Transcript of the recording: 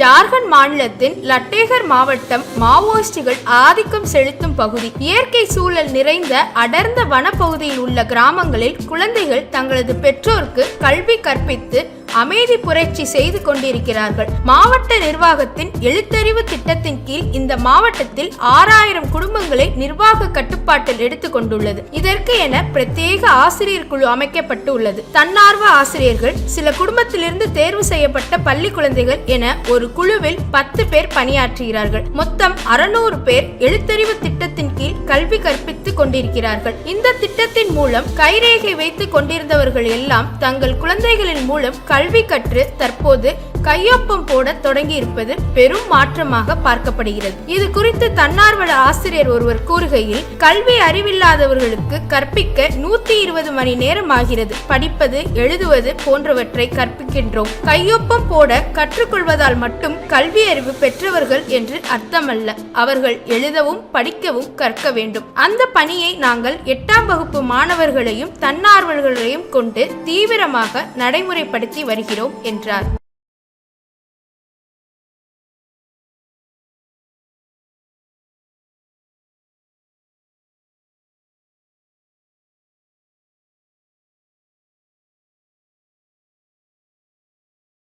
ஜார்க்கண்ட் மாநிலத்தின் லட்டேகர் மாவட்டம் மாவோயிஸ்டுகள் ஆதிக்கம் செலுத்தும் பகுதி. இயற்கை சூழல் நிறைந்த அடர்ந்த வனப்பகுதியில் உள்ள கிராமங்களில் குழந்தைகள் தங்களது பெற்றோருக்கு கல்வி கற்பித்து அமைதி புரட்சி செய்து கொண்டிருக்கிறார்கள். மாவட்ட நிர்வாகத்தின் எழுத்தறிவு திட்டத்தின் கீழ் இந்த மாவட்டத்தில் ஆறாயிரம் குடும்பங்களை நிர்வாக கட்டுப்பாட்டில் எடுத்துக் கொண்டுள்ளது. இதற்கு என பிரத்யேக ஆசிரியர் குழு அமைக்கப்பட்டு உள்ளது தன்னார்வ ஆசிரியர்கள் சில குடும்பத்திலிருந்து தேர்வு செய்யப்பட்ட பள்ளி குழந்தைகள் என ஒரு குழுவில் பத்து பேர் பணியாற்றுகிறார்கள். மொத்தம் அறுநூறு பேர் எழுத்தறிவு திட்டத்தின் கீழ் கல்வி கற்பித்துக் கொண்டிருக்கிறார்கள். இந்த திட்டத்தின் மூலம் கைரேகை வைத்துக் கொண்டிருந்தவர்கள் எல்லாம் தங்கள் குழந்தைகளின் மூலம் கல்வி கற்று தற்போது கையொப்பம் போட தொடங்கி இருப்பது பெரும் மாற்றமாக பார்க்கப்படுகிறது. இது குறித்து தன்னார்வல ஆசிரியர் ஒருவர் கூறுகையில் கல்வி அறிவில்லாதவர்களுக்கு கற்பிக்க நூத்தி இருபது மணி நேரம் ஆகிறது படிப்பது எழுதுவது போன்றவற்றை கற்பிக்கின்றோம். கையொப்பம் போட கற்றுக்கொள்வதால் மட்டும் கல்வி அறிவு பெற்றவர்கள் என்று அர்த்தமல்ல. அவர்கள் எழுதவும் படிக்கவும் கற்க வேண்டும். அந்த பணியை நாங்கள் எட்டாம் வகுப்பு மாணவர்களையும் தன்னார்வலர்களையும் கொண்டு தீவிரமாக நடைமுறைப்படுத்தி வருகிறோம் என்றார்.